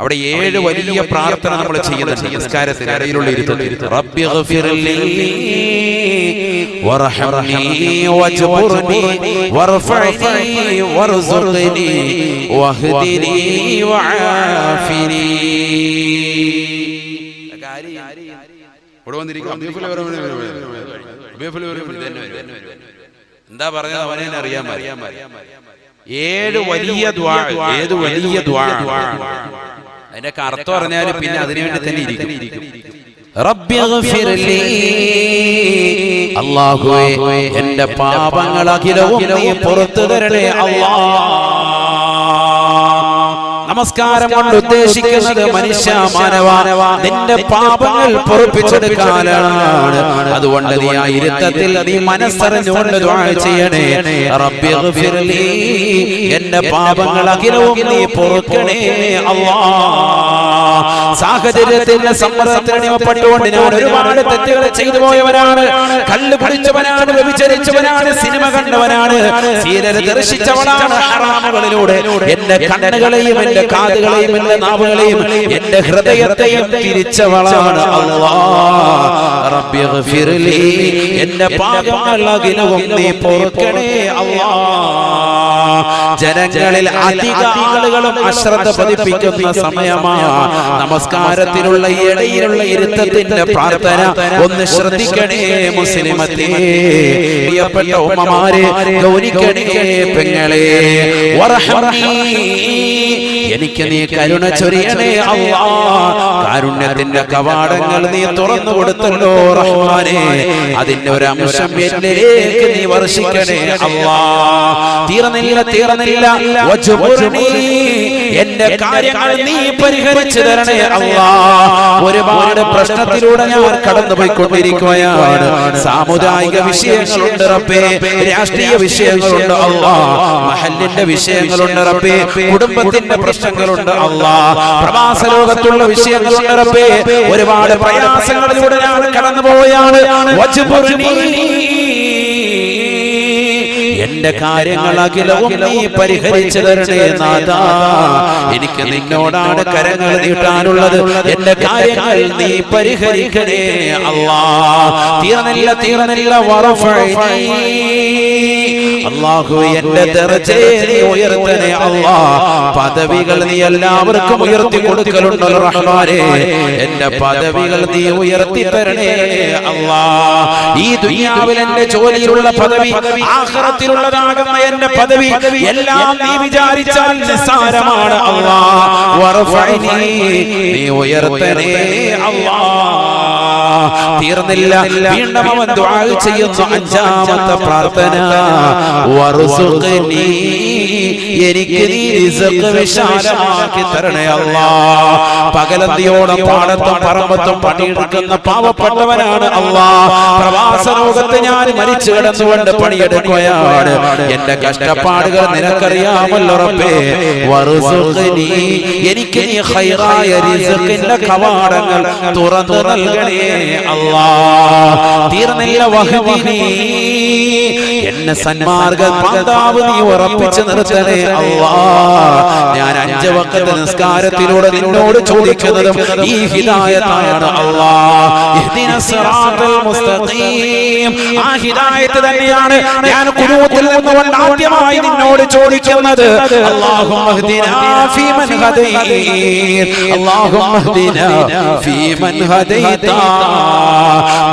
അവിടെ ഏഴ് വലിയ പ്രാർത്ഥന നമ്മൾ ചെയ്യുന്നുണ്ട്. നിസ്കാരത്തിന് ഇടയിലുള്ള ഇരുത്തത്തിൽ. റബ്ബി. എന്താ പറഞ്ഞത് അവനെ അറിയാൻ ഏഴ് വലിയ ദ്വാ ഏത് വലിയ ദ്വാ. അതിന്റെ കറുത്ത് പറഞ്ഞാൽ പിന്നെ അതിനുവേണ്ടി തന്നെ ഇരിക്കും. അല്ലാഹുവേ എന്റെ പാപങ്ങൾ അഖിലവും പുറത്തു തരണേ അല്ലാ നമസ്കാരം കൊണ്ട് ഉദ്ദേശിക്കുന്നത് മനുഷ്യ മാനവ. നിന്റെ പാപങ്ങൾ പൊറപ്പിച്ചെടുക്കാനാണ്. അതുകൊണ്ട് നീ ആ ഇരുത്തത്തിൽ നീ മനസ്സറിഞ്ഞുകൊണ്ട് ചെയ്യണേ. റബ്ബി. എന്റെ പാപങ്ങൾ അഖിലവും നീ പൊറുക്കണേ. അള്ളാ സാഹചര്യത്തിന്റെ അടിമപ്പെട്ടുകൊണ്ട് ഞാൻ ഒരുപാട് തെറ്റുകൾ ചെയ്തു പോയവനാണ് കല്ല് കുടിച്ചവനാണ് വ്യഭിചരിച്ചവനാണ് സിനിമ കണ്ടവനാണ്. സീരൽ ദർശിച്ചവനാണ് ഹറാമുകളിലൂടെ. എന്റെ കണ്ണുകളെയും എന്റെ കാതുകളെയും എന്റെ നാവുകളെയും എന്റെ ഹൃദയത്തെയും തിരിച്ചവളാണ് എന്റെ പാപങ്ങൾ അഖിലവും നീ പൊറുക്കണേ അല്ലാ ജനങ്ങളിൽ അധിക ആളുകളും അശ്രദ്ധ പതിപ്പിക്കുന്ന സമയമാണ് നമസ്കാരത്തിലുള്ള ഇടയിലുള്ള ഇരുത്തത്തിന്റെ പ്രാർത്ഥന ഒന്ന് ശ്രദ്ധിക്കണേ മുസ്ലിമത്തെ. പ്രിയപ്പെട്ട ഉമ്മമാരെ ഗൗനിക്കണേ പെങ്ങളെ. എനിക്ക് നീ കരുണ ചൊരിയണേ കാരുണ്യത്തിന്റെ കവാടങ്ങൾ നീ തുറന്നു കൊടുത്തല്ലോ റഹ്മാനെ. അതിന്റെ ഒരു അംശം എന്നിലേക്ക് നീ വർഷിക്കണേ അല്ലാ തീർന്നില്ല തീർന്നില്ല വജ്ബുർനി. എന്റെ കാര്യങ്ങൾ നീ പരിഹരിച്ചു തരണേ അല്ലാ ഒരുപാട് പ്രശ്നത്തിലൂടെ ഞാൻ കടന്നു പോയിക്കൊണ്ടിരിക്കുകയാണ്. സാമുദായിക വിഷയങ്ങളുണ്ട് റബ്ബേ. രാഷ്ട്രീയ വിഷയങ്ങളുണ്ട് അല്ലാ മഹലിന്റെ വിഷയങ്ങളുണ്ട് റബ്ബേ. കുടുംബത്തിന്റെ പ്രശ്നങ്ങളുണ്ട് അല്ലാ പ്രവാസ ലോകത്തുള്ള വിഷയങ്ങളുണ്ട് റബ്ബേ. ഒരുപാട് പ്രയാസങ്ങളിലൂടെ ഞാൻ കടന്നു പോവുകയാണ്. എന്റെ കാര്യങ്ങൾ അഖിലവും നീ പരിഹരിച്ചു തരണേ നാഥാ. എനിക്ക് നിന്നോടാണ് കരങ്ങൾ നീട്ടാനുള്ളത്. എന്റെ കാര്യങ്ങൾ നീ പരിഹരിക്കണേ അല്ലാ. തീർന്നില്ല തീർന്നില്ല അള്ളാഹു എന്റെ ദർജയെ നീ ഉയർത്തണേ അള്ളാ പദവികൾ നീ എല്ലാവർക്കും ഉയർത്തി കൊടുക്കലുണ്ടല്ലോ റഹ്മാനെ. എന്റെ പദവികൾ നീ ഉയർത്തി തരണേ അള്ളാ ഈ ദുനിയാവിൽ എന്റെ ജോലിയിലുള്ള പദവി ആഖിറത്തിലുള്ളതാകുന്ന എന്റെ പദവി എല്ലാം നീ വിചാരിച്ചാൽ നിസ്സാരമാണ് വറഫഅനി. നീ ഉയർത്തനേ അല്ലാ തീർന്നില്ല. വീണ്ടും അവൻ ദുആ ചെയ്യുന്നു. അഞ്ചാമത്തെ പ്രാർത്ഥന. എനിക്ക് നീ റിസ്ഖ് വിശാലമാക്കി തരണേ അല്ല പകലന്തിയോടെ പാടത്തും പറമ്പത്തും പണിയെടുക്കുന്ന പാവപ്പെട്ടവനാണ് അല്ലാ പ്രവാസ ലോകത്ത് ഞാൻ മരിച്ചു കിടന്നുകൊണ്ട് പണിയെടുക്കുകയാണ്. എന്റെ കഷ്ടപ്പാടുകൾ നിനക്കറിയാമല്ലോ റബ്ബേ. വറുസുഖ്നി. എനിക്ക് നീ ഖൈറായ റിസ്ഖിന്റെ കവാടങ്ങൾ തുറന്നു നൽകണേ. അല്ലാ തീർന്നില്ല വഹദിനി. എന്നെ സന്മാർഗ പാതാവ് നീ ഉറപ്പിച്ചു നിർത്തണേ അല്ലാ ഞാൻ അഞ്ച് വക്കത്ത് നിസ്കാരത്തിലൂടെ നിന്നോട് ചോദിക്കുന്നതും ഈ ഹിദായത്താണ് അല്ലാ ഇഹ്ദിന സിറാത്തൽ മുസ്തഖീം. ആ ഹിദായത്ത് തന്നെയാണ് ഞാൻ കുനൂത്തിൽ നിന്നുകൊണ്ട് ആദ്യമായി നിന്നോട് ചോദിക്കുന്നത്. അല്ലാഹുമ്മ ഇഹ്ദിനാ ഫീമൻ ഹദൈത് അല്ലാഹുമ്മ ഫീ മൻ ഹദൈത.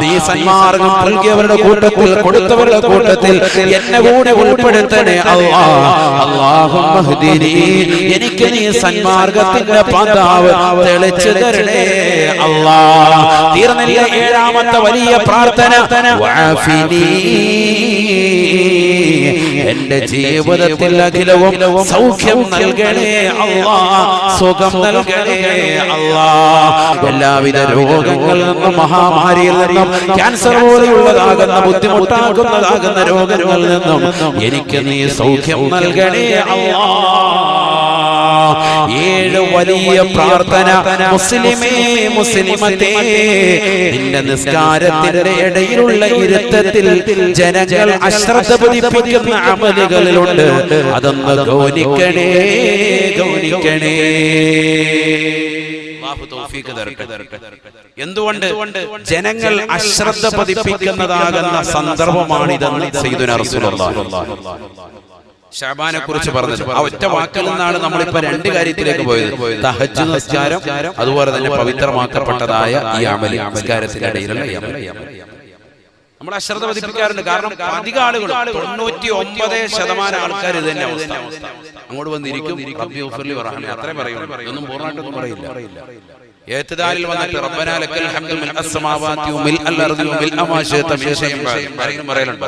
നീ സന്മാർഗം നൽകിയവരുടെ കൂട്ടത്തിൽ കൊടുത്തവരുടെ കൂട്ടത്തിൽ എന്നെ കൂടെ ഉൾപ്പെടുത്തണേ അള്ളാഹുദീനി എനിക്ക് നീ സന്മാർഗത്തിന്റെ പാതാവ് തെളിച്ചു തരണേ അള്ളാ തീർന്നില്ല ഏഴാമത്തെ വലിയ പ്രാർത്ഥന. എന്റെ ജീവിതത്തിൽ അഖിലവും സൗഖ്യം നൽകണേ അള്ളാ. സുഖം നൽകണേ അള്ളാ. എല്ലാവിധ രോഗങ്ങളിൽ നിന്നും മഹാമാരിയിൽ നിന്നും ക്യാൻസർ പോലെയുള്ളതാകുന്ന ബുദ്ധിമുട്ടാകുന്നതാകുന്ന രോഗങ്ങളിൽ നിന്നും എനിക്ക് നീ സൗഖ്യം നൽകണേ അല്ലാ ഏഴ് വലിയ പ്രാർത്ഥന മുസ്ലിമേ മുസ്ലിമത്തെ നിന്റെ നിസ്കാരത്തിന്റെ ഇടയിലുള്ള ഇരുത്തത്തിൽ ജനങ്ങൾ അശ്രദ്ധ പതിപ്പിക്കുന്ന അമലുകളിലുണ്ട് അതൊന്ന് ഗൗനിക്കണേ ഗൗനിക്കണേ. എന്തുകൊണ്ട്? ജനങ്ങൾ അശ്രദ്ധ പതിപ്പിക്കുന്നതാകുന്ന സന്ദർഭമാണിതെന്ന് റസൂലുള്ളാഹി ഷാബാനെ കുറിച്ച് പറഞ്ഞത്. ആ ഒറ്റ വാക്കിൽ നിന്നാണ് നമ്മളിപ്പോ രണ്ട് കാര്യത്തിലേക്ക് പോയത്. നമസ്കാരം അതുപോലെ തന്നെ പവിത്രമാക്കപ്പെട്ടതായ ഈ അമലി നമസ്കാരത്തിന്റെ ഇടയിലുള്ള നമ്മൾ അശ്രദ്ധ പതിപ്പിക്കാറുണ്ട്. കാരണം അധിക ആളുകൾ തൊണ്ണൂറ്റി ഒമ്പത് ശതമാനം ആൾക്കാർ ഇത് തന്നെ അങ്ങോട്ട് വന്നിരിക്കും അത്രേ പറയൂ ഇതൊന്നും പൂർണമായിട്ടൊന്നും പറയില്ല. വന്നിട്ട് റബ്ബനാ ലക്കൽ ഹംദു മിൽ അസ്സമാവാതി വമിൽ അൽ അർദി വമിൽ അമാ ശൈത മിൻ ഷൈഇൻ ആരെങ്കിലും പറയലുണ്ട്?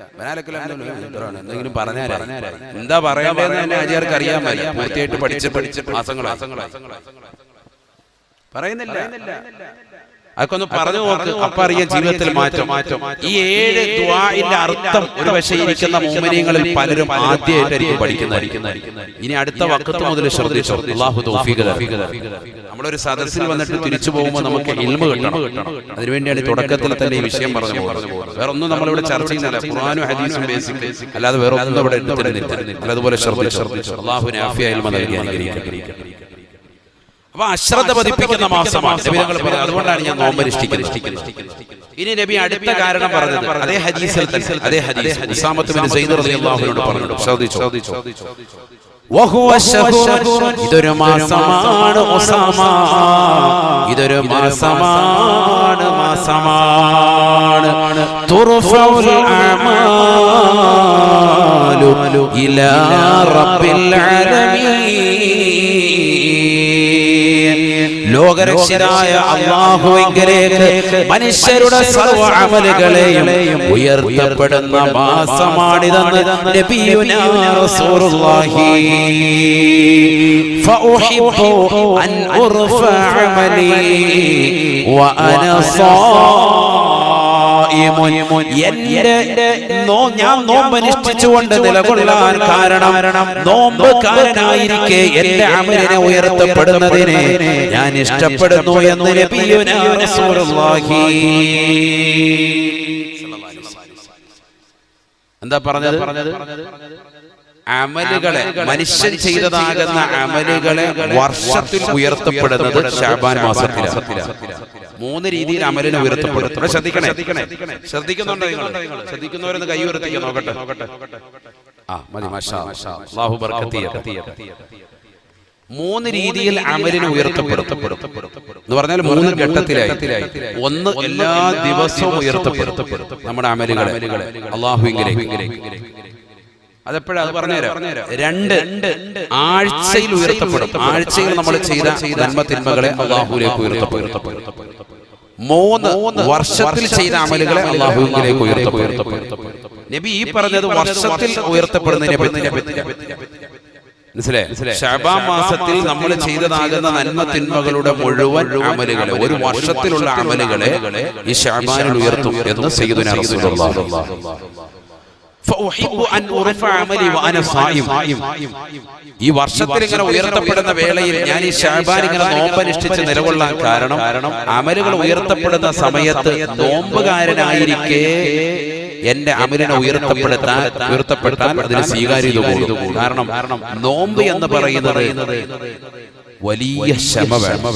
റബ്ബനാ ലക്കൽ ഹംദു എന്തെങ്കിലും എന്താ പറയണ്ടേന്ന് തന്നെ ആചാർക്ക് അറിയാൻ പൂർത്തിയായിട്ട് പഠിച്ച് പഠിച്ച് മാസങ്ങളായി പറയുന്നില്ല. അതൊക്കെ ഒന്ന് പറഞ്ഞു നോക്ക്. അപ്പൊ അറിയാം ജീവിതത്തിൽ മാറ്റം. മാറ്റം. ഈ ഏഴ് ദ്വാഇന്റെ അർത്ഥം ഒരു പക്ഷേ ഇരിക്കുന്ന മോമിനിയങ്ങളിൽ പലരും ആദ്യമായിട്ടായിരിക്കും പഠിക്കുന്നതായിരിക്കും ഇനി അടുത്ത വക്കത്ത് മുതൽ ശ്രദ്ധിച്ചോ? അള്ളാഹു. നമ്മളൊരു സദസ്സിൽ വന്നിട്ട് തിരിച്ചു പോകുമ്പോൾ നമുക്ക് ഇൽമ കിട്ടണം. അതിനുവേണ്ടിയാണ് തുടക്കത്തിൽ തന്നെ ഈ വിഷയം പറഞ്ഞു പോകുന്നത്. വേറെ ഒന്നും നമ്മളിവിടെ ചർച്ച ചെയ്യുന്നില്ല. ഖുർആനും ഹദീസും ബേസിക്. അല്ലാതെ വേറെ ഒന്നും ഇവിടെ എടുത്തിരുന്നില്ല അല്ലതുപോലെ ശ്രദ്ധിച്ചു അള്ളാഹു നാഫിയ ഇൽമ നൽകി അനുഗ്രഹിക്കട്ടെ അപ്പൊ അശ്രദ്ധ പതിപ്പിക്കുന്ന മാസമാണ്. നബി പറഞ്ഞത് അതുകൊണ്ടാണ് ഞാൻ നോമ്പ് അനുഷ്ഠിക്കുന്നത്. ഇനി നബി അടുത്ത കാരണം പറഞ്ഞത് അതേ ഹദീസിൽ അതേ ഹദീസ് ഉസാമത്ത് ബിൻ റളിയല്ലാഹുവിനോട് പറഞ്ഞു ശ്രദ്ധിച്ചു? ഇതൊരു മാസമാണ് ഇതൊരു മാസമാണ് മാസമാണ് തുർഫഉൽ അമാലു ഇലാ റബ്ബിൽ ആലമീൻ ലോകരക്ഷിതായ അള്ളാഹുവിലേക്ക് മനുഷ്യരുടെ സർവ അമലുകളെയും ഉയർത്തപ്പെടുന്ന മാസമാണിതെന്ന് നബിയുനാ റസൂലുള്ളാഹി. ഫഉഹിബ്ബു അൻ ഉർഫഅ അമലി വഅന സാ എന്റെ നോ- ഞാൻ നോമ്പ് നിഷ്ഠിച്ചുകൊണ്ട് നിലകൊള്ളാൻ കാരണം നോമ്പുകാരനായിരിക്കെ എന്റെ അമലിനെ ഉയർത്തപ്പെടുന്നതിനെ ഞാൻ ഇഷ്ടപ്പെടുന്നു എന്ന് എന്താ പറഞ്ഞത്? അമലുകളെ മനുഷ്യൻ ചെയ്തതാകുന്ന അമലുകളെ വർഷത്തിൽ ഉയർത്തപ്പെടുന്നത് ഷാബാൻ മാസത്തിലാണ്. മൂന്ന് രീതിയിൽ അമലിനെ ഉയർത്തപ്പെടും. ഇവിടെ ശ്രദ്ധിക്കണേ. ശ്രദ്ധിക്കുന്നുണ്ടോ നിങ്ങൾ? ശ്രദ്ധിക്കുന്നവരൊന്ന് കൈ ഉയർത്തിക്കാൻ നോക്കട്ടെ. ആ മതി മൂന്ന് രീതിയിൽ അമലിനെ ഉയർത്തപ്പെടും. എന്ന് പറഞ്ഞാൽ മൂന്ന് ഘട്ടത്തിലായി. ഒന്ന് എല്ലാ ദിവസവും ഉയർത്തപ്പെടും. നമ്മുടെ അമലുകളെ. അള്ളാഹുവിങ്കിലേക്ക് അതെപ്പോഴാ? അത് പറഞ്ഞുതരാം. രണ്ട് ആഴ്ചയിൽ ഉയർത്തപ്പെടും. ആഴ്ചയിൽ നമ്മൾ ചെയ്ത നന്മ തിന്മകളെ അള്ളാഹുലേക്ക് ഉയർത്തപ്പെടും. മൂന്ന് വർഷത്തിൽ ചെയ്ത അമലുകളെ അള്ളാഹുലേക്ക് ഉയർത്തപ്പെടും. നബി ഈ പറഞ്ഞത് വർഷത്തിൽ ഉയർത്തപ്പെടുന്നതിനെ മനസ്സിലായി? ഷാബാ മാസത്തിൽ നമ്മൾ ചെയ്തതാകുന്ന നന്മ തിന്മകളുടെ മുഴുവൻ അമലുകളെ ഒരു വർഷത്തിലുള്ള അമലുകളെ ഈ ഷാബാനിൽ ഉയർത്തും എന്ന് സയ്യിദുനാ ഈ വർഷത്തിൽ ഇങ്ങനെ ഉയർത്തപ്പെടുന്ന വേളയിൽ ഞാൻ ഈ ഷാബാൻ ഇങ്ങനെ നോമ്പനുഷ്ഠിച്ച് നിലകൊള്ളാൻ കാരണം കാരണം അമലുകൾ ഉയർത്തപ്പെടുന്ന സമയത്ത് നോമ്പുകാരനായിരിക്കെ എന്റെ അമലിനെ ഉയർത്തപ്പെടുത്താൻ ഉയർത്തപ്പെടുത്താൻ അതിന് സ്വീകാര്യത കൂടും. കാരണം നോമ്പ് എന്ന് പറയുന്നത് വലിയ ക്ഷമ വേണം.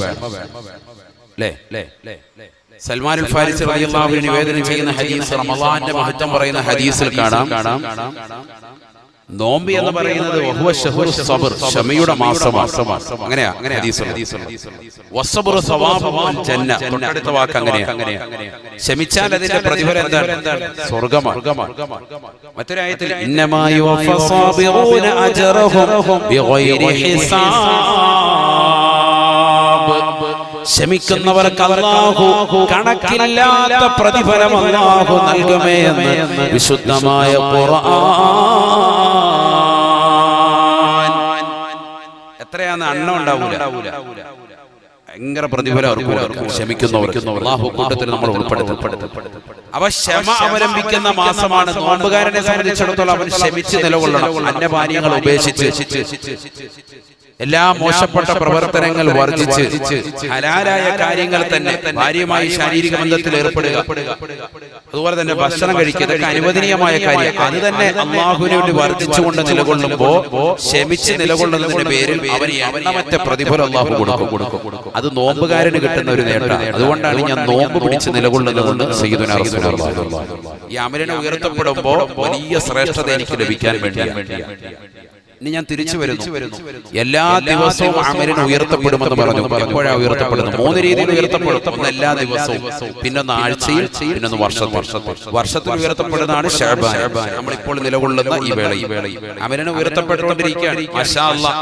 അല്ലേ സൽമാൻ ഫാരിസ് റളിയല്ലാഹു നിവേദനം ചെയ്യുന്ന ഹദീസ് റമളാന്റെ മഹത്വം പറയുന്ന ഹദീസിൽ കാണാം. നോമ്പ് എന്ന് പറയുന്നത് ക്ഷമയുടെ മാസമാണ്. അങ്ങനെയാ തൊട്ടടുത്ത വാക്ക് അങ്ങനെയാ. ക്ഷമിച്ചാൽ അതിന്റെ പ്രതിഫലം എന്താണ്? സ്വർഗമാണ് മറ്റൊരായത്തിൽ ഇന്നമാ യുവഫസാബിറൂന അജ്റഹും ബിഗൈരി ഹിസാബ്. ക്ഷമിക്കുന്നവർക്ക് അല്ലാഹു കണക്കില്ലാത്ത പ്രതിഫലം അല്ലാഹു നൽകുമേ എന്ന് വിശുദ്ധമായ എത്രയാന്ന് അണ്ണം ഉണ്ടാവൂല? ഭയങ്കര പ്രതിഫലം അവർക്ക് ക്ഷമിക്കുന്നവർക്ക് അള്ളാഹു കൂട്ടത്തിൽ നമ്മൾ അവ ക്ഷമ അവലംബിക്കുന്ന മാസമാണ്. നോമ്പുകാരനെ സംബന്ധിച്ചിടത്തോളം അവൻ ക്ഷമിച്ച് നിലകൊള്ളണം. അന്നപാനീയങ്ങൾ ഉപേക്ഷിച്ച്. എല്ലാ മോശപ്പെട്ട പ്രവർത്തനങ്ങൾ വർജിച്ച് ഹലാലായ കാര്യങ്ങൾ തന്നെ ഭാര്യമായി ശാരീരിക ബന്ധത്തിൽ ഏർപ്പെടുക. അതുപോലെ തന്നെ ഭക്ഷണം കഴിക്കുക. ഇതൊക്കെ അനുവദനീയമായ കാര്യം അത് തന്നെ അള്ളാഹുവിന് വേണ്ടി വർദ്ധിച്ചുകൊണ്ട് നിലകൊള്ളുമ്പോ ക്ഷമിച്ച് നിലകൊള്ളുന്നതിന്റെ പേരിൽ അവന് എണ്ണമറ്റ പ്രതിഫലം അള്ളാഹു കൊടുക്കും. അത് നോമ്പുകാരന് കിട്ടുന്ന ഒരു നേട്ടമാണ് അതുകൊണ്ടാണ് ഞാൻ നോമ്പ് പിടിച്ച് നിലകൊള്ളുന്നതുകൊണ്ട് സയ്യിദുനാ ഈ അമരനെ ഉയർത്തപ്പെടുമ്പോ വലിയ ശ്രേഷ്ഠത എനിക്ക് ലഭിക്കാൻ വേണ്ടിയാണ്. ഇനി ഞാൻ തിരിച്ചു വരുന്നു. എല്ലാ ദിവസവും അമലിന് ഉയർത്തപ്പെടുമെന്ന് പറഞ്ഞു എപ്പോഴാ ഉയർത്തപ്പെടുന്നത് മൂന്ന് രീതിയിൽ ഉയർത്തപ്പെടും എല്ലാ ദിവസവും. പിന്നൊന്ന് ആഴ്ചയിൽ പിന്നൊന്ന് വർഷത്തിൽ വർഷത്തിൽ ഉയർത്തപ്പെടുന്നതാണ് ഷാബാൻ നമ്മളിപ്പോൾ നിലകൊള്ളുന്ന ഈ വേള ഈ വേള അമരന് ഉയർത്തപ്പെട്ടുകൊണ്ടിരിക്കുകയാണ്. അല്ലാ.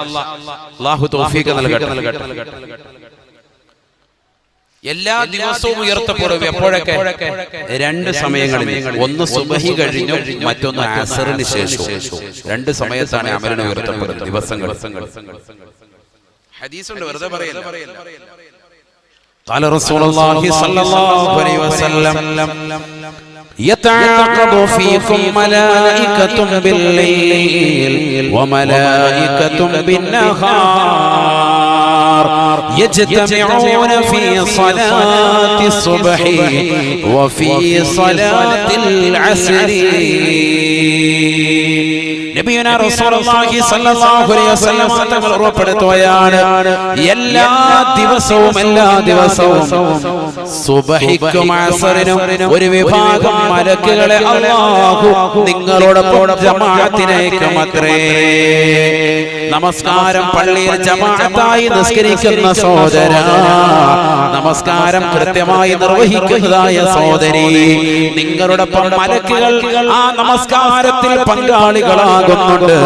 അല്ലാഹു തൗഫീഖ് നൽകട്ടെ. എല്ലാ ദിവസവും ഉയർത്തപ്പെടും എപ്പോഴൊക്കെ രണ്ട് സമയങ്ങളിൽ ഒന്ന് സുബഹി കഴിഞ്ഞു മറ്റൊന്ന് അസറിന് ശേഷം രണ്ട് സമയത്താണ് അമരന് ഉയർത്തപ്പെടുന്നത് ദിവസങ്ങൾ ഹദീസുണ്ട് വെറുതെ പറയല്ല قال رسول الله صلى الله عليه وسلم يتعاقب فيكم ملائكة بالليل وملائكة بالنهار يجتمعون في صلاة الصبح وفي صلاة العصر നബിയുന റസൂലുള്ളാഹി സ്വല്ലല്ലാഹു അലൈഹി വസല്ലം തങ്ങൾ ഉറപ്പെടുത്തുകയാണ് എല്ലാ ദിവസവും എല്ലാ ദിവസവും സുബഹിക്കും അസറിനും ഒരു വിഭാഗം മലക്കുകളെ അല്ലാഹു നിങ്ങളോടൊപ്പം ജമാഅത്തിനേക്കും അത്രേ നമസ്കാരം പള്ളിയിൽ ജമാഅത്തായി നിസ്കരിക്കുന്ന സഹോദര നമസ്കാരം കൃത്യമായി നിർവഹിക്കുന്നതായ സഹോദരി. നിങ്ങളുടെ മലക്കുകൾ ആ നമസ്കാരത്തിൽ പങ്കാളികളാകുന്നുണ്ട്.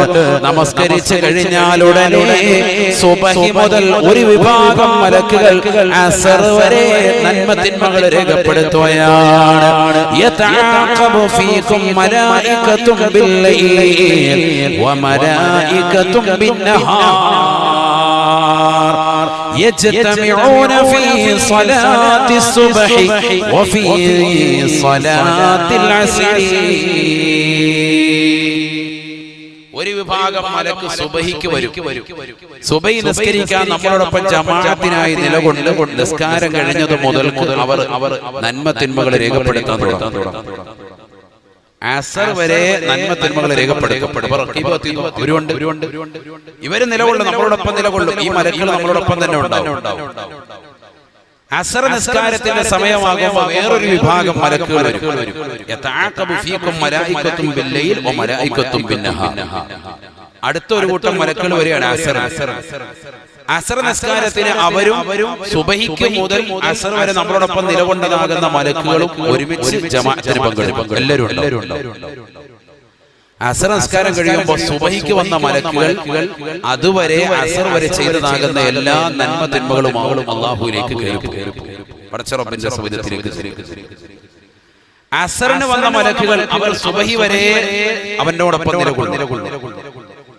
നമസ്കരിച്ചു കഴിഞ്ഞാൽ ഉടനെ സുബഹി മുതൽ ഒരു വിഭാഗം മലക്കുകൾ അസർ വരെ നന്മ തിന്മകൾ രേഖപ്പെടുത്തുകയാണ്. ഫീകും മലായികത്തും ബില്ലൈൽ. വമലായികത്തും ബി يجتمعون في صلاة الصبح وفي صلاة العصر ഒരു വിഭാഗം മലക്ക് സുബഹിക്ക് വരും സുബഹി നിസ്കരിക്കാൻ നമ്മളോടൊപ്പം ജമാഅത്തിനായി നിലകൊണ്ട് നിസ്കാരം കഴിഞ്ഞത് മുതൽ അവർ അവർ നന്മ തിന്മകൾ രേഖപ്പെടുത്താൻ തുടങ്ങും അസർ വരെ നന്മ തിന്മകൾ രേഖപ്പെടുത്തപ്പെടും ഇവർ നിലകൊള്ളും നമ്മളോടൊപ്പം നിലകൊള്ളും. ഈ മലക്കുകൾ നമ്മളോടൊപ്പം തന്നെ ഉണ്ടാവും. അസർ നിസ്കാരത്തിന്റെ സമയമാകുമ്പോൾ വേറൊരു വിഭാഗം മലക്കുകൾ അടുത്ത ഒരു കൂട്ടം മലക്കുകൾ വരികയാണ് അസർ അസർ നിസ്കാരത്തിന് അവരും സുബഹിക്ക് മുതൽ അസർ വരെ നമ്മളോടൊപ്പം നിലകൊണ്ടതാകുന്ന മലക്കുകളും ഒരുമിച്ച് ജമാഅത്തിന് പങ്കെടുക്കും. എല്ലാവരും അസർ നിസ്കാരം കഴിയുമ്പോൾ സുബഹിക്ക് വന്ന മലക്കുകൾ അതുവരെ അസർ വരെ ചെയ്തതാകുന്ന എല്ലാ നന്മ തിന്മകളും അവളും അള്ളാഹുലേക്ക് അസറിന് വന്ന മലക്കുകൾ അവർ സുബഹി വരെ അവനോടൊപ്പം നിലകൊള്ളും.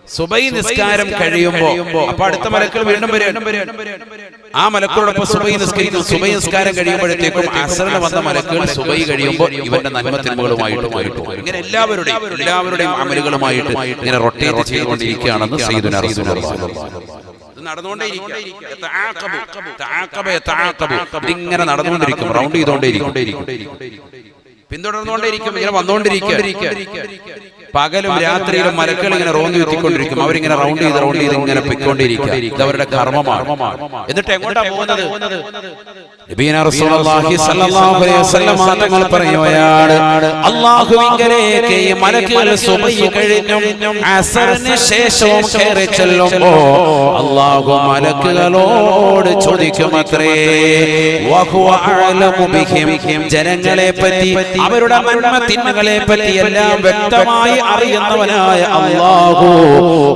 സുബൈ നിസ്കാരം കഴിയുമ്പോ അപ്പൊ അടുത്ത മലക്കൾ വീണ്ടും വരും. ആ മലക്കളോടൊപ്പം സുബൈ നിസ്കരിക്കുന്നു. സുബൈ നിസ്കാരം കഴിയുമ്പോഴത്തേക്കും അസറിന് വന്ന മലക്കുകൾ സുബൈ കഴിയുമ്പോൾ ഇവന്റെ നന്മ തിന്മകളുമായിട്ട് പോയിട്ട് ഇങ്ങനെ എല്ലാവരുടെയും എല്ലാവരുടെയും അമലുകളുമായിട്ട് ഇങ്ങനെ റൊട്ടേറ്റ് ചെയ്തുകൊണ്ടിരിക്കുകയാണെന്ന് സയ്യിദുനാ നടന്നുകൊണ്ടേയിരിക്കും ഇങ്ങനെ നടന്നുകൊണ്ടിരിക്കും. റൗണ്ട് ചെയ്തുകൊണ്ടേയിരിക്കും. പിന്തുടർന്നുകൊണ്ടേയിരിക്കും ഇങ്ങനെ വന്നുകൊണ്ടിരിക്കും പകലും രാത്രിയിലും മലക്കൾ ഇങ്ങനെ റോന്തി എത്തിക്കൊണ്ടിരിക്കും അവരിങ്ങനെ റൗണ്ട് ചെയ്ത് റൗണ്ട് ചെയ്ത് ഇങ്ങനെ പൊയ്ക്കൊണ്ടിരിക്കും ഇത് അവരുടെ കർമ്മമാണ്. എന്നിട്ട് എങ്ങോട്ടാ പോകുന്നത്? തങ്ങൾ പറയുകയാണ് അല്ലാഹുവിങ്കലേക്ക് ഈ മലക്കുകൾ സുബഹി കഴിഞ്ഞും അസറിന് ശേഷവും കയറി ചെല്ലുമ്പോൾ അല്ലാഹു മലക്കുകളോട് ചോദിക്കുമത്രേ വഹുവ അഅലമു ബിഹിം ജനങ്ങളെ പറ്റി അവരുടെ നന്മ തിന്മകളെ പറ്റി എല്ലാം വ്യക്തമായി അറിയുന്നവനായ അള്ളാഹു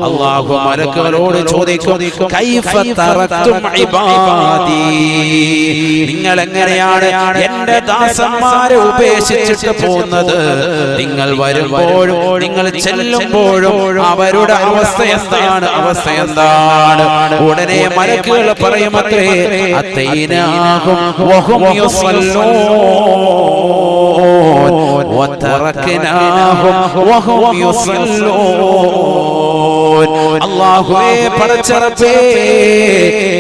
അള്ളാഹു മലക്കുകളോട് ചോദിക്കും കൈഫ ഇബാദി? നിങ്ങൾ എങ്ങനെയാണ് എന്റെ ദാസന്മാരെ ഉപേക്ഷിച്ചിട്ട് പോകുന്നത് നിങ്ങൾ വരുമ്പോഴും നിങ്ങൾ ചെല്ലുമ്പോഴും അവരുടെ അവസ്ഥ എന്താണ് അവസ്ഥ എന്താണ് ഉടനെ മലക്കുകൾ പറയുമത്രേ അത്തൈനാകും വഹും യുസല്ലൂൻ وتركناهم وهم يصلون അള്ളാഹുവേ പടച്ചറപ്പേ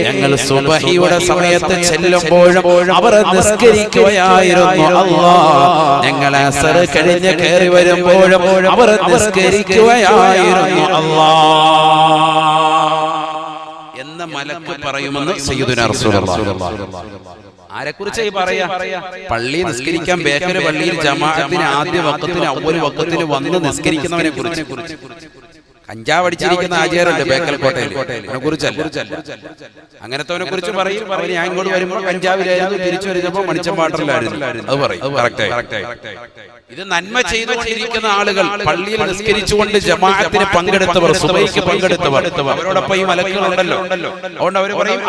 ഞങ്ങൾ സുബഹിയുടെ സമയത്ത് ചെല്ലുമ്പോഴും അവർ നിസ്കരിക്കുകയായിരുന്നു. അള്ളാ ഞങ്ങൾ അസർ കഴിഞ്ഞ് കയറി വരുമ്പോഴും അവർ നിസ്കരിക്കുകയായിരുന്നു. അള്ളാ. എന്ന മലക്ക് പറയുമെന്ന് സയ്യിദുനാ റസൂലുള്ളാഹി പറയാ? പള്ളി നിസ്കരിക്കാൻ ബേക്കര് പള്ളിയിൽ ജമാഅത്തിന് ആദ്യ വക്കത്തിന് അവർ വക്കത്തിന് വന്ന് നിസ്കരിക്കുന്നവനെ കുറിച്ച്. കഞ്ചാവ് അടിച്ചിരിക്കുന്ന ആചാരമുണ്ട് ബേക്കൽ കോട്ടയിൽ കുറിച്ചല്ല. അങ്ങനത്തെ കുറിച്ച് പറയും. അവർ ഞാൻ ഇങ്ങോട്ട് വരുമ്പോൾ കഞ്ചാവിലായിരുന്നു തിരിച്ചു വരുന്നപ്പോ മണിച്ചമ്പാട്ടിലായിരുന്നു അത് പറയും. ഇത് നന്മ ചെയ്തുകൊണ്ടിരിക്കുന്ന ആളുകൾ പള്ളിയിൽ നിസ്കരിച്ചുകൊണ്ട് ജമാഅത്തിന് പങ്കെടുത്തവർ സുബൈക്ക് പങ്കെടുത്തവർ. അവരോടൊപ്പം ഈ മലക്കുകളുണ്ടല്ലോ. അതുകൊണ്ട് അവർ പറയും.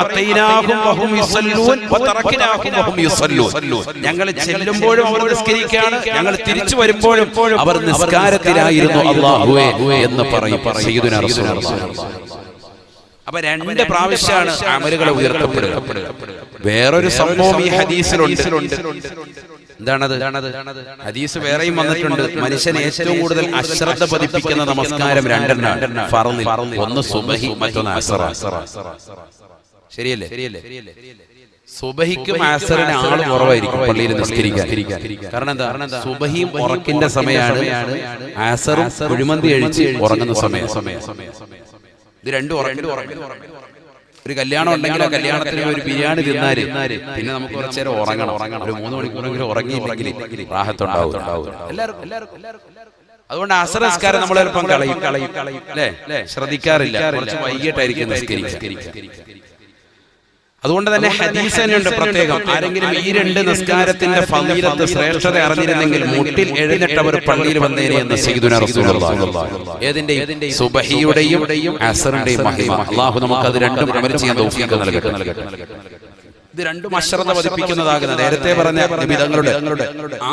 ഞങ്ങൾ ചെല്ലുമ്പോഴും അവർ നിസ്കരിക്കുകയാണ്. ഞങ്ങൾ തിരിച്ചു വരുമ്പോഴും അവർ നിസ്കാരത്തിലായിരുന്നു അള്ളാഹുവേ എന്ന് പറയും അപ്പൊ രണ്ട് പ്രാവശ്യമാണ് അമലുകളെ ഉയർത്തപ്പെടുക. വേറൊരു സംഭവം ഈ ഹദീസിലുണ്ട്. എന്താണത്? ഹദീസ് വേറെയും വന്നിട്ടുണ്ട്. മനുഷ്യൻ ഏറ്റവും കൂടുതൽ അശ്രദ്ധ പതിപ്പിക്കുന്ന നമസ്കാരം രണ്ടെണ്ണാണ് ഒന്ന് സുബഹി മറ്റൊന്ന് അസറ. ശരിയല്ലേ? ശരിയല്ലേ? സുബഹിക്കും ആസറിന് ആൾ കുറവായിരിക്കും പള്ളിയിൽ നിസ്കരിക്കാൻ. കാരണം എന്താ? സുബഹിയും ഉറക്കിന്റെ സമയമാണ് ആസറും കുഴിമന്തി കഴിച്ച് ഉറങ്ങുന്ന സമയം. ഇത് രണ്ടും ഉറങ്ങിട്ട് ഒരു കല്യാണം ഉണ്ടെങ്കിൽ ആ കല്യാണത്തിന് ഒരു ബിരിയാണി തിന്നാൽ പിന്നെ നമുക്ക് കുറച്ചു നേരം ഉറങ്ങണം. ഉറങ്ങണം ഒരു മൂന്ന് മണിക്കൂറെങ്കിലും ഉറങ്ങിയില്ലെങ്കിൽ റാഹത്തുണ്ടാവും അതുകൊണ്ട് അസറസ്കാരം നമ്മൾ ചിലപ്പം കളയും. കളയും. കളയും. അല്ലേ ശ്രദ്ധിക്കാറില്ല. കുറച്ച് വൈകിട്ടായിരിക്കും നിസ്കരിക്കുക അതുകൊണ്ട് തന്നെ ഹദീസ് തന്നെയുണ്ട് പ്രത്യേകം. ആരെങ്കിലും ഈ രണ്ട് നിസ്കാരത്തിന്റെ ഫലീലത്ത് ശ്രേഷ്ഠത അറിഞ്ഞിരുന്നെങ്കിൽ മുട്ടിൽ എഴുന്നേറ്റവർ പള്ളിയിൽ വന്നേനെ എന്ന് റസൂലുള്ളാഹി. ഏതിന്റെ സുബഹിയുടെയും അസറിന്റെയും മഹിമ. അള്ളാഹു നമുക്ക് അത് രണ്ടും അമൽ ചെയ്യാൻ തൗഫീഖ് നൽകട്ടെ. ഇത് രണ്ടും അശ്രദ്ധ പതിപ്പിക്കുന്നതാകുന്ന നേരത്തെ പറഞ്ഞ വിധങ്ങളുടെ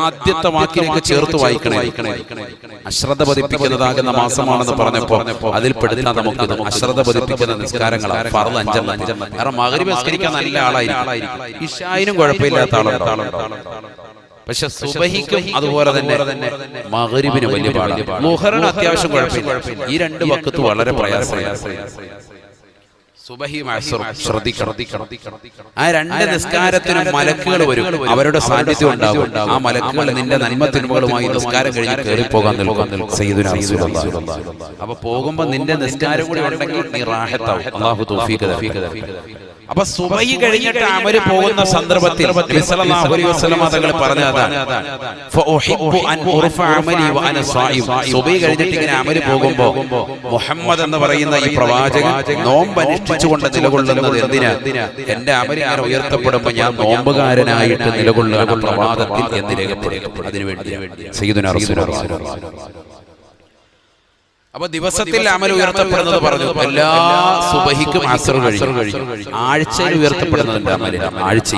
ആദ്യത്തെ വാക്കിലേക്ക് ചേർത്ത് വായിക്കണേ. അശ്രദ്ധ പതിപ്പിക്കുന്നതാകുന്ന മാസമാണെന്ന് പറഞ്ഞപ്പോ അതിൽ പെടുത്താൻ നമുക്ക് അശ്രദ്ധ പതിപ്പിക്കുന്ന നിസ്കാരങ്ങളാണ് ഫർദ് അഞ്ചെണ്ണം കാരണം മകരി നിസ്കരിക്കാൻ നല്ല ആളായിരിക്കും. ഇഷായിനും കുഴപ്പമില്ലാത്ത ആളാണ് പക്ഷെ സുബഹിക്കും അതുപോലെ തന്നെ മകരിബിന് വലിയ പാടാണ്. മുഹറിന് അത്യാവശ്യം കുഴപ്പമില്ല. ഈ രണ്ട് വക്കത്ത് വളരെ പ്രയാസമാണ്. ശ്രദ്ധിക്കണം ആ രണ്ട് നിസ്കാരത്തിനും മലക്കുകൾ വരും. അവരുടെ സാന്നിധ്യം ഉണ്ടാകും. ആ മലക്കുകൾ നിന്റെ നന്മ തിന്മകളുമായി നിസ്കാരം കഴിഞ്ഞ് കയറി പോകാൻ നിൽക്കും. അപ്പൊ പോകുമ്പോ നിന്റെ നിസ്കാരം കൂടി ഉണ്ടെങ്കിൽ നീ റാഹത്താവും. അള്ളാഹു. അപ്പൊ സുബഹി കഴിഞ്ഞിട്ട് അമര് പോകുന്ന സന്ദർഭത്തിൽ തങ്ങൾ പറഞ്ഞതാണ് സുബഹി കഴിഞ്ഞിട്ട് ഇങ്ങനെ അമര് പോകുമ്പോ മുഹമ്മദ് എന്ന് പറയുന്ന ഈ പ്രവാചകൻ നോമ്പ് അനുഷ്ഠിച്ചുകൊണ്ട് നിലകൊള്ളുന്നത് എന്തിനാ? എന്റെ അമര് ഇങ്ങനെ ഉയർത്തപ്പെടുമ്പോ ഞാൻ നോമ്പുകാരനായിട്ട് നിലകൊള്ളുകയാണ് പ്രഭാതത്തിൽ എന്ന് അതിനുവേണ്ടി അപ്പൊ ദിവസത്തിൽ അമൽ ഉയർത്തപ്പെടുന്നത് പറഞ്ഞു. എല്ലാ സുബഹിക്കും അസർ കഴിഞ്ഞു. ആഴ്ചയിൽ ഉയർത്തപ്പെടുന്നതിന്റെ അമൽ ആഴ്ച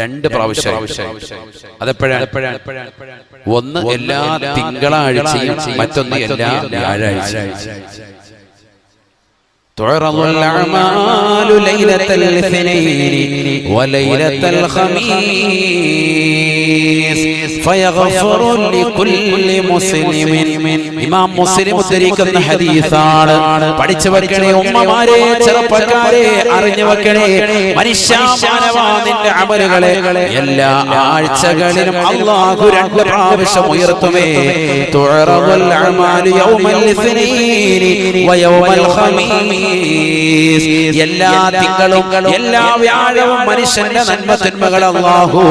രണ്ട് പ്രാവശ്യം അതെപ്പോഴാണ്? ഒന്ന് എല്ലാ തിങ്കളാഴ്ചയും മറ്റൊന്ന് എല്ലാ വ്യാഴാഴ്ചയും. تعرض الأعمال ليلة الاثنين وليلة الخميس فيغفر لكل مسلم ഇമാം മുസ്ലിം ഉദ്ധരിക്കുന്ന ഹദീസാണ്. പഠിച്ചു വെക്കണേ ഉമ്മമാരെ ചെറുപ്പക്കാരെ അറിഞ്ഞു വെക്കണേ. മനുഷ്യ നിന്റെ അമലുകളെ. എല്ലാ ആഴ്ചകളിലും അള്ളാഹു രണ്ട് പ്രാവശ്യം ഉയർത്തുമേ. തുഴറവൽ അഅമാലു യൗമൽ ഇസ്നീനി വയൗമൽ ഖമീസ്. എല്ലാ തിങ്കളും എല്ലാ വ്യാഴവും മനുഷ്യന്റെ നന്മ തിന്മകൾ അള്ളാഹു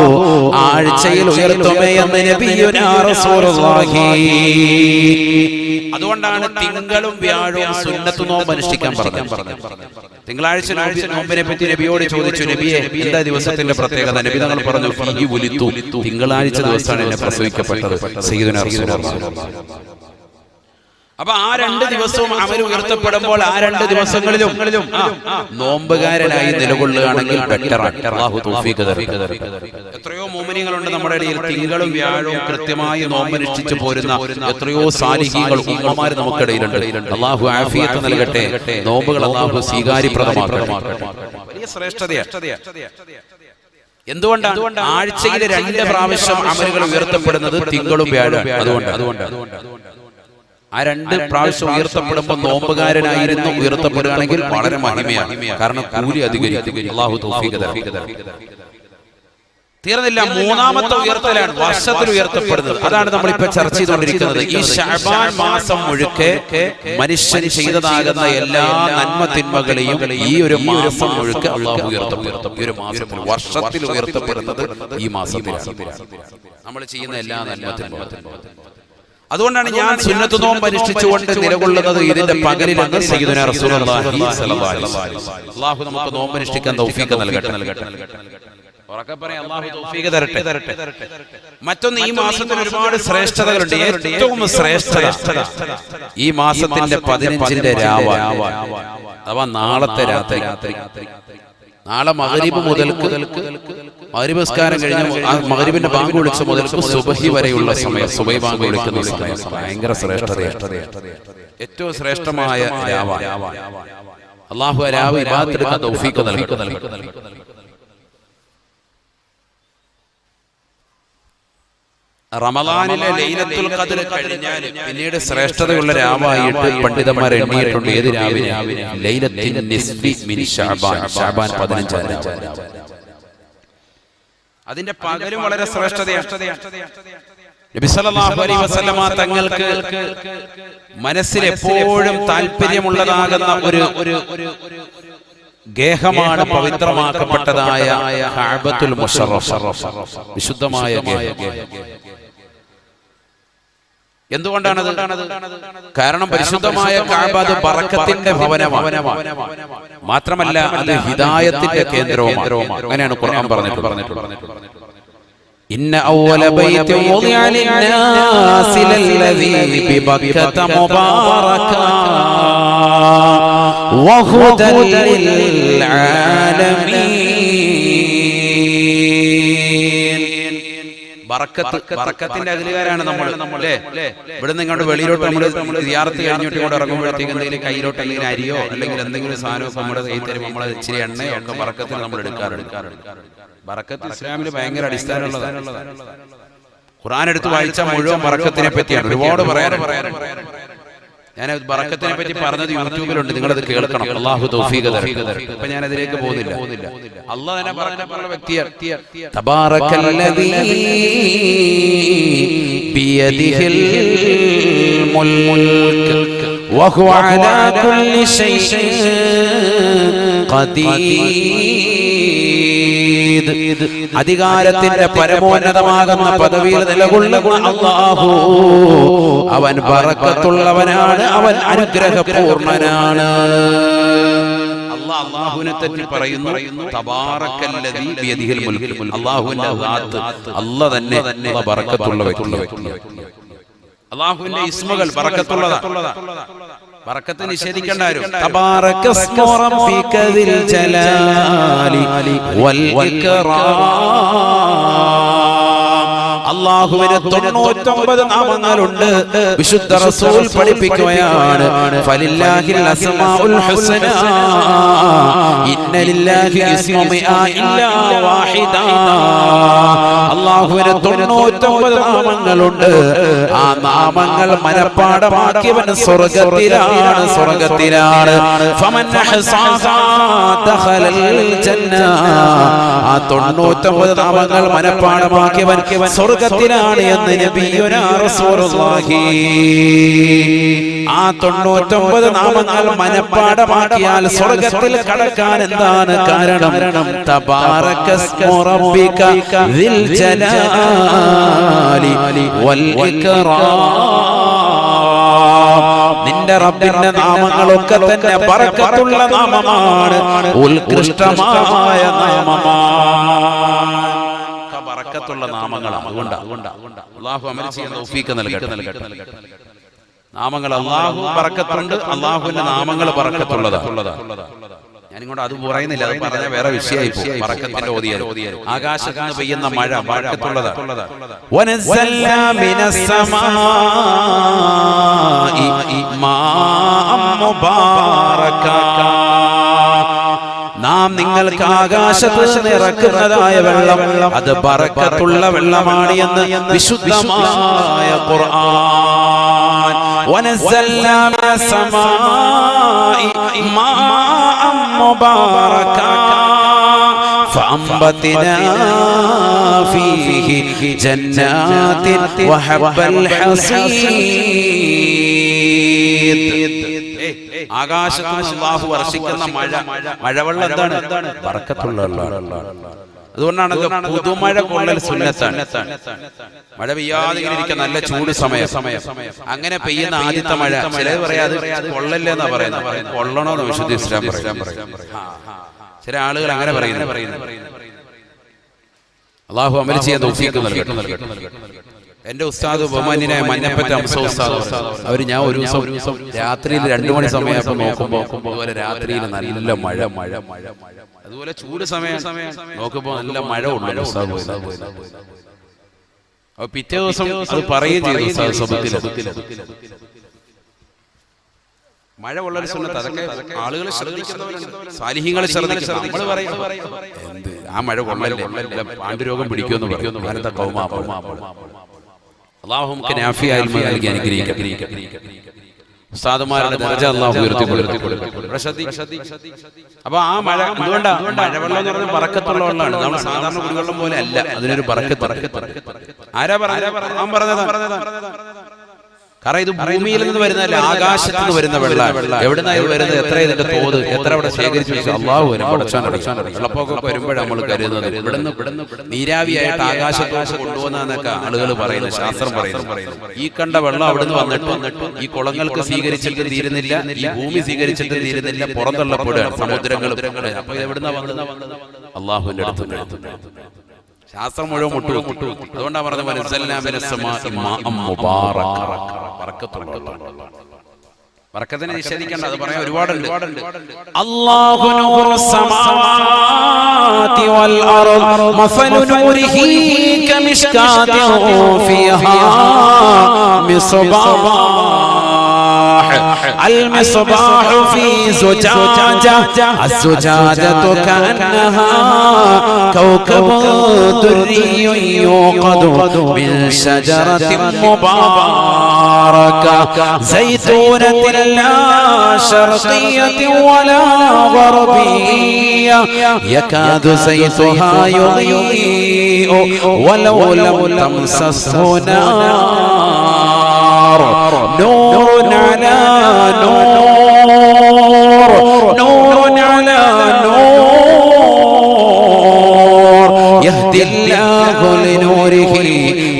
ആഴ്ചയിൽ ഉയർത്തുമേ എന്ന് നബിയുനാ റസൂലുള്ളാഹി. അതുകൊണ്ടാണ് തിങ്കളും വ്യാഴവും സുന്നത്ത് നോമ്പ് അനുഷ്ഠിക്കാൻ പറഞ്ഞത്. തിങ്കളാഴ്ച നോമ്പി- നോമ്പിനെ പറ്റി നബിയോട് ചോദിച്ചു നബിയെ എന്താ ദിവസത്തിന്റെ പ്രത്യേകത? നബി തങ്ങൾ പറഞ്ഞു ഈ വുലിത്തു തിങ്കളാഴ്ച ദിവസമാണ് എന്നെ പ്രസവിക്കപ്പെട്ടത്. അപ്പൊ ആ രണ്ട് ദിവസവും അമൽ ഉയർത്തപ്പെടുമ്പോൾ ആ രണ്ട് ദിവസങ്ങളിലും നോമ്പുകാരനായി നിലകൊള്ളുകയാണെങ്കിൽ. എത്രയോ മോമിനികളുണ്ട് നമ്മുടെ ഇടയിൽ. തിങ്കളും വ്യാഴവും കൃത്യമായി നോമ്പനുഷ്ഠിച്ചു പോരുന്ന എത്രയോ സാലിഹികൾ ഉമ്മമാര് നമുക്കിടയിലുണ്ട്. അള്ളാഹു ആഫിയത്ത് നൽകട്ടെ. നോമ്പുകൾ അള്ളാഹു സ്വീകാര്യപ്രദമാക്കട്ടെ. വലിയ ശ്രേഷ്ഠതയാണ് എന്തുകൊണ്ടാണ്? ആഴ്ചയിലെ രണ്ട് പ്രാവശ്യം അമലുകൾ ഉയർത്തപ്പെടുന്നത് തിങ്കളും വ്യാഴം. അതുകൊണ്ട് അതുകൊണ്ട് ആ രണ്ട് പ്രാവശ്യം ഉയർത്തപ്പെടുമ്പോൾ നോമ്പുകാരനായിരുന്നു ഉയർത്തപ്പെടുകയാണെങ്കിൽ വളരെ മഹിമയാണ്. കാരണം കൂലി അധികരിക്കും. അള്ളാഹു തൗഫീഖ്. തീർന്നില്ല മൂന്നാമത്തെ ഉയർത്തലാണ് വർഷത്തിൽ ഉയർത്തപ്പെടുന്നത്. അതാണ് നമ്മൾ ഇപ്പൊ ചർച്ച ചെയ്തുകൊണ്ടിരിക്കുന്നത്. ഈ ഷാബാൻ മാസം മുഴുക്കെ മനുഷ്യൻ ചെയ്തതാകുന്ന എല്ലാ നന്മ തിന്മകളെയും ഈ ഒരു മാസം മുഴുക്കെ അള്ളാഹു ഉയർത്തപ്പെടുത്തും ഒരു മാസത്തിൽ വർഷത്തിൽ ഉയർത്തപ്പെടുന്നത് ഈ മാസത്തിലാണ്. നമ്മൾ ചെയ്യുന്ന എല്ലാ നന്മ തിന്മകളും അതുകൊണ്ടാണ് ഞാൻ സുന്നത്ത് നോമ്പ് അനുഷ്ഠിച്ചുകൊണ്ട് നിലകൊള്ളുന്നത് ഇതിന്റെ പകലിലെന്ന് സയ്യിദുനാ റസൂലുള്ളാഹി സ്വല്ലല്ലാഹു അലൈഹി വസല്ലം. അള്ളാഹു നമുക്ക് നോമ്പ് അനുഷ്ഠിക്കാൻ തൗഫീഖ് നൽകട്ടെ. മറ്റൊന്ന് ഈ മാസത്തിൽ ഒരുപാട് ശ്രേഷ്ഠതകളുണ്ട്. ഏറ്റവും ശ്രേഷ്ഠത. ഈ മാസത്തിന്റെ പതിനഞ്ചിന്റെ രാവ അഥവാ നാളത്തെ രാത്രി. നാളെ മകരിബ് മുതൽക്ക് മകരിബസ്കാരം കഴിഞ്ഞ ആ മകരിബിന്റെ ബാങ്ക് വിളിച്ച മുതൽ സുബഹി വരെയുള്ള സമയം സുബൈ ബാങ്ക് വിളിക്കുന്ന സമയം. ഭയങ്കര ശ്രേഷ്ഠതയാണ്. ഏറ്റവും ശ്രേഷ്ഠമായ രാവ അള്ളാഹു രാവ് ഇബാദത്തിന് തൗഫീഖ് നൽകട്ടെ. റമദാനിലെ ലൈലത്തുൽ ഖദർ കഴിഞ്ഞാൽ പിന്നീട് ശ്രേഷ്ഠതയുള്ള രാവായിട്ട് പണ്ഡിതന്മാർ എണ്ണിയിട്ടുണ്ട്. ഏത് രാവിലെ ലൈലത്തിൻ നിസ്ബി മിൻ ഷഅബാൻ ഷഅബാൻ 15 രാവ്. അതിന്റെ പകലും വളരെ ശ്രേഷ്ഠതയാണ്. തങ്ങൾക്ക് മനസ്സിൽ എപ്പോഴും താല്പര്യമുള്ളതാകുന്ന ഒരു ഒരു ഗേഹമാണ് പവിത്രമാക്കപ്പെട്ടതായ വിശുദ്ധമായ ഗേഹം. എന്തുകൊണ്ടാണത്? കാരണം പരിശുദ്ധമായ കാബാദ് പറക്കത്തിന്റെ ഭവനമാണ്. മാത്രമല്ല അത് ഹിദായത്തിന്റെ കേന്ദ്രവുമാണ്. അങ്ങനെയാണ് ഖുർആൻ പറഞ്ഞിട്ട് പറഞ്ഞിട്ട് ഇന്ന بيت وضع للناس للذي ലല്ലദീ ബിബക്കത മുബാറക വഹുദൻ ബറക്കത്ത് ബറക്കത്തിന്റെ അതിലുകാരാണ് നമ്മൾ അല്ലേ? ഇവിടെ നിന്ന് ഇങ്ങോട്ട് വെളിയിലോട്ട് നമ്മൾ സിയാറത്ത് കഴിഞ്ഞിട്ട് കൂടെ ഇറങ്ങുമ്പോഴത്തേക്ക് എന്തെങ്കിലും കയ്യിലോട്ട് അല്ലെങ്കിൽ അരിയോ അല്ലെങ്കിൽ എന്തെങ്കിലും സാധനം നമ്മുടെ കയ്യിൽ തരും നമ്മൾ ഇച്ചിരി എണ്ണയോ ഒക്കെ ബറക്കത്തിന് നമ്മൾ എടുക്കാറുണ്ട്. ബറക്കത്ത് ഇസ്ലാമിൽ ഭയങ്കര അടിസ്ഥാനമുള്ളതാണ് ഖുറാൻ എടുത്ത് വായിച്ച മുഴുവൻ ബറക്കത്തിനെ പറ്റിയാണ്. ഒരുപാട് പറയാറുണ്ട് ഞാൻ ബറക്കത്തിനെ പറ്റി പറഞ്ഞത് യൂട്യൂബിലുണ്ട്. നിങ്ങളത് കേൾക്കണം. അള്ളാഹു തൗഫീഖ്. ഇപ്പൊ ഞാൻ അതിലേക്ക് പോകുന്നില്ല. അള്ളാഹ് തന്നെ പറഞ്ഞ വ്യക്തിയ അലാ ശൈഇൻ അധികാരത്തിന്റെ പരമോന്നതമാകുന്ന പദവിയിൽ നിലകൊള്ളുന്ന അവൻ പറക്കത്തുള്ളവനാണ് അവൻ അനുഗ്രഹപൂർണനാണ്. അള്ളാഹുവിനെ പറ്റി പറയുന്നു അല്ലാഹ് തന്നെ ബറക്കത്തുള്ള അള്ളാഹുവിന്റെ ഇസ്മകൾ ബറക്കത്തുള്ളതാ. ബറക്കത്ത് നിഷേധിക്കേണ്ട ആരും. തബാറക ഇസ്മു റബ്ബിക ദിൽ ജലാലി. വൽ ഇക്റാം അള്ളാഹുവിന് തൊണ്ണൂറ്റൊമ്പത് നാമങ്ങളുണ്ട്. വിശുദ്ധ റസൂൽ പഠിപ്പിക്കുകയാണ്. ഫലില്ലാഹിൽ അസ്മാഉൽ ഹുസ്ന. ഇല്ലാ വാഹിദ. അള്ളാഹുവിന് തൊണ്ണൂറ്റൊമ്പത് നാമങ്ങളുണ്ട്. ആ നാമങ്ങൾ മനപ്പാടമാക്കിയവൻ സ്വർഗത്തിലാണ്. സ്വർഗത്തിലാണ്. ഫമൻ ആ തൊണ്ണൂറ്റൊമ്പത് നാമങ്ങൾ മനഃപ്പാടമാക്കിയവൻ സ്വർഗത്തിലാണ് എന്ന് നബിയുനാ റസൂലുള്ളാഹി ആ തൊണ്ണൂറ്റൊമ്പത് നാമങ്ങൾ മനപ്പാടമാക്കിയാൽ സ്വർഗത്തിൽ കടക്കാൻ എന്താണ് കാരണം? നിന്റെ റബ്ബിന്റെ നാമങ്ങളൊക്കെ തന്നെ പറക്കത്തുള്ള നാമമാണ് ഉത്കൃഷ്ടമായ നാമമാണ്. നാമങ്ങളാണ് അതുകൊണ്ടാ. അതുകൊണ്ടാ. അള്ളാഹു അമൽ ചെയ്യുന്ന തൗഫീഖ് നൽകട്ടെ. നൽകട്ടെ. നാമങ്ങൾ അള്ളാഹു പറക്കത്തുണ്ട്. അള്ളാഹുവിന്റെ നാമങ്ങൾ ബറക്കത്തുള്ളതാ ഞാനിങ്ങോട്ട് അത് പറയുന്നില്ല. അത് പറഞ്ഞ വേറെ വിഷയമായി ആകാശത്ത് നിന്ന് പെയ്യുന്ന മഴ ബറക്കത്തുള്ളതാ നാം നിങ്ങൾക്ക് ആകാശത്ത് നിന്ന് ഇറക്കുന്നതായ വെള്ളം അത് ബറക്കത്തുള്ള വെള്ളമാണ് എന്ന് വിശുദ്ധമായ ഖുർആൻ ونزلنا من السماء ماء مباركا فأنبتنا فيه جنات وحب الحصيد ആകാശത്ത് അള്ളാഹു വർഷിക്കുന്ന മഴ. മഴവെള്ളം എന്താണ്? ബർക്കത്തുള്ള അതുകൊണ്ടാണ് പുതുമഴ കൊള്ളൽ സുന്നത്താണ്. മഴ പെയ്യാതെ ഇങ്ങനെ നല്ല ചൂട് സമയം. അങ്ങനെ പെയ്യുന്ന ആദ്യത്തെ മഴ. ചിലർ പറയാതെ കൊള്ളല്ലെന്നാ പറയുന്നത്. കൊള്ളണോന്ന് വിശുദ്ധ ഇസ്ലാം പറയും ചില ആളുകൾ അങ്ങനെ പറയുന്നു. അള്ളാഹു അമൽ ചെയ്യാൻ നൽകട്ടെ. എന്റെ ഉസ്താദ് ബഹുമാന്യനായ മഞ്ഞപ്പറ്റ. അംസ ഉസ്താദ് അവർ ഞാൻ ഒരു ദിവസം രാത്രിയിൽ രണ്ടു മണി സമയത്ത് നോക്കുമ്പോ അതുപോലെ രാത്രിയിൽ നല്ല മഴ മഴ. മഴ മഴ. അതുപോലെ ചൂട് സമയം നോക്കുമ്പോ നല്ല മഴ ഉണ്ട് ഉസ്താദ് അപ്പൊ പിറ്റേ ദിവസം അത് പറയുകയും ചെയ്തു മഴ വളരെ സുന്നത്ത് അതൊക്കെ ആളുകൾ സാലിഹ്യങ്ങൾ നമ്മൾ പറയും എന്ത്? ആ മഴ കൊള്ളല്ലേ? പാണ്ഡുരോഗം പിടിക്കുമെന്ന് പറയുന്നു ഭാരത കൗമാ അള്ളാഹു നമുക്ക് നാഫിയായി നൽകി അനുഗ്രഹിക്കട്ടെ. ഉസ്താദുമാരുടെ ദർജ അള്ളാഹു ഉയർത്തി അപ്പൊ ആ മഴ എന്തുകൊണ്ടാ മഴവെള്ളം എന്ന് പറഞ്ഞാൽ പറക്കത്തുള്ള വെള്ളമാണ്. നമ്മൾ സാധാരണ കുടിവെള്ളം പോലെ അല്ല അതിനൊരു പറക്കത്ത് ആരാ പറഞ്ഞ പറഞ്ഞതാ. കാരണം ഇത് ഭൂമിയിൽ നിന്ന് വരുന്നതല്ല ആകാശത്ത് നിന്ന് വരുന്ന വെള്ളം എവിടുന്ന ഇത് വരുന്നത്? എത്ര ഇതിന്റെ തോത്? എത്ര അവിടെ ശേഖരിച്ചു അള്ളാഹു വരും പടച്ചാൻ വെള്ളപ്പൊക്കെ വരുമ്പോഴാണ് നമ്മൾ കരുതുന്നത്. ഇവിടുന്ന് നീരാവിയായിട്ട് ആകാശത്തോട്ട് കൊണ്ടുപോകുന്നതെന്നൊക്കെ ആളുകൾ പറയുന്നു ശാസ്ത്രം പറയുന്നു. ഈ കണ്ട വെള്ളം അവിടുന്ന് വന്നിട്ട് വന്നിട്ട് ഈ കുളങ്ങൾക്ക് സ്വീകരിച്ചിട്ട് തീരുന്നില്ല ഈ ഭൂമി സ്വീകരിച്ചിട്ട് തീരുന്നില്ല പുറന്തള്ളപ്പെടുകയാണ് സമുദ്രങ്ങളും അപ്പൊ എവിടുന്ന വന്നത്? അള്ളാഹുവിന്റെ അടുത്ത് ശാസ്ത്രം മുഴുവൻ മുട്ടു മുട്ടു അതുകൊണ്ടാണ് പറഞ്ഞത് വറക്കത്തിനെ നിഷേധിക്കേണ്ട അത് പറയാൻ ഒരുപാടുണ്ട്. ഒരുപാടുണ്ട്. നൂറു സമാവാതി വൽ مصباح المصباح في زجاجة. الزجاجة كأنها كوكب دري يوقد من شجرة مباركة. زيتونة لا شرقية ولا غربية. يكاد زيتها يضيء ولو لم تمسسه نار. نور على نور نور على نور يهدي الله لنوره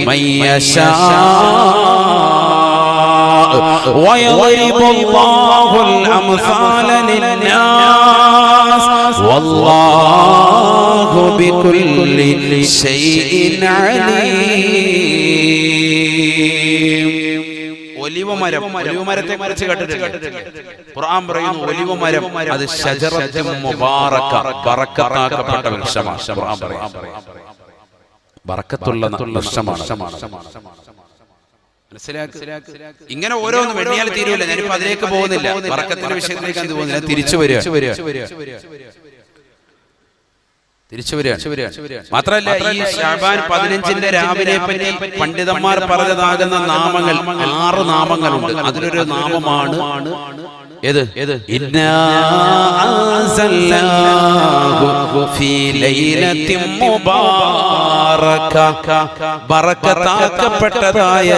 من يشاء ويضرب الله الأمثال للناس والله بكل شيء عليم കുറിച്ച് ഖുർആൻ പറയുന്നു അത് മുബാറക ബറക്കത്താക്കപ്പെട്ട വൃക്ഷമാണ് ഖുർആൻ പറയുന്നു. ബറക്കത്തുള്ള വൃക്ഷമാണ് മനസ്സിലാക്ക്? ഇങ്ങനെ ഓരോന്നും വെണ്ണിയാൽ തീരുവല്ലേ ഞാനിപ്പോ അതിലേക്ക് പോകുന്നില്ല. ബറക്കത്തിന്റെ വിഷയത്തിലേക്ക് അത് പോകുന്നില്ല. തിരിച്ചു വരിക തിരിച്ചു വരികയാണ് ഈ ഷാബാൻ പതിനഞ്ചിന്റെ രാവിലെ പറ്റി പണ്ഡിതന്മാർ പറഞ്ഞതാകുന്ന നാമങ്ങൾ ആറ് നാമങ്ങളുണ്ട്. അതിലൊരു നാമമാണ് ഏത്? ഏത്? ബറക്കത്താക്കപ്പെട്ടതായ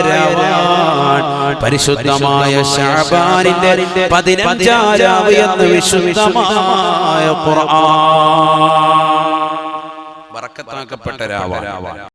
പരിശുദ്ധമായ ഷാബാനിന്റെ പതിനഞ്ചാം രാവ് എന്ന് വിശുദ്ധമായ ഖുർആൻ. ബറക്കത്താക്കപ്പെട്ട രാവ